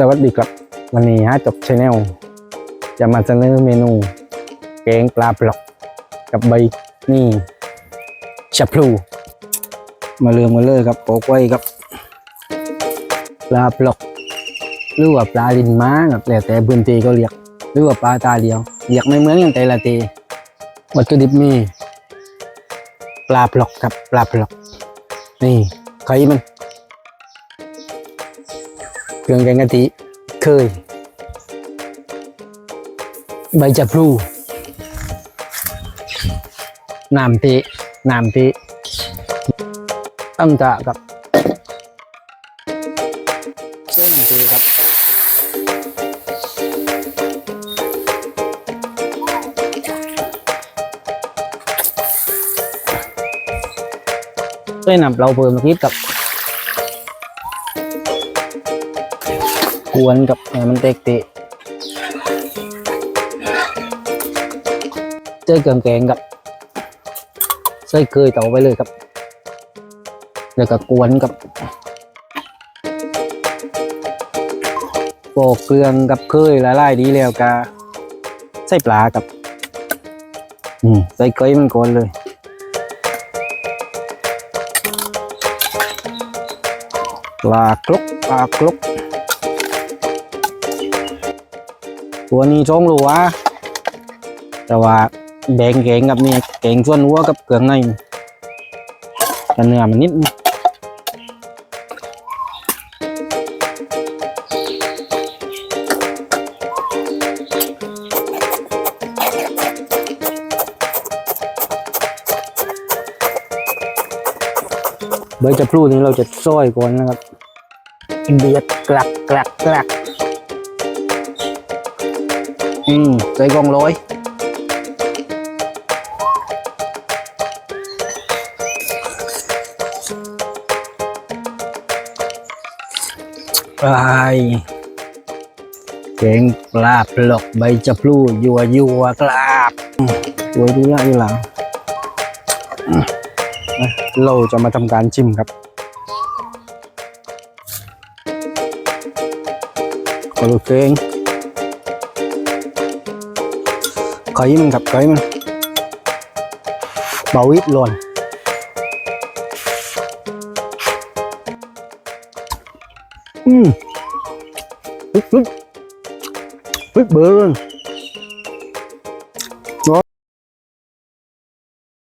สวัสดีครับ วันนี้ฮะจบชาแนลจะมาเสนอเมนูแกงปลาปลอกกับใบนี่ชะพลูมาเลือมาเลยครับโปกไว้ครับ ปลาปลอกหรือว่าปลาลินม้าครับแล้วแต่พื้นที่ก็เรียกหรือว่าปลาตาเดียวเรียกไม่เหมือนกันแต่ละทีวัตถุดิบมีปลาปลอกครับปลาปลอกนี่ไข่มัน เครื่องแกงกะทิเคย ใบจะพลูน้ำตีน้ำตีตั้มจะกับเส้นน้ำตีครับเส้นน้ำเราเพิ่มมาคิดกับ กวนกับมันเตะเตะเจอเครื่องแกงกับใส่เคยต่อไปเลยครับ แล้วก็กวนกับโปอกเครื่องกับเคยละลายดีแล้วก็ใส่ปลากับอืมใส่เคยมันก่อนเลยปลาคลุกปลาคลุก ตัวนี้ช่องหลัว แต่ว่าแบ่งแกงกับนี่แกงส่วนหัวกับเครื่องในกันเนื้อมันนิดนึงใบจะพลูนี้เราจะซอยก่อนนะครับเบียดกลักกลักกลัก อืมใส่กองร้อยไปแกงปลาปลอกใบจะพลูยัวยัวกลาบอืมสวยดีละอีหลังอืมนะเราจะมาทำการชิมครับขอดูเกง ไข่มันครับไข่มันเบาวิดลวนอืมปึ๊บปึ๊บปึ๊บเบอร์เลย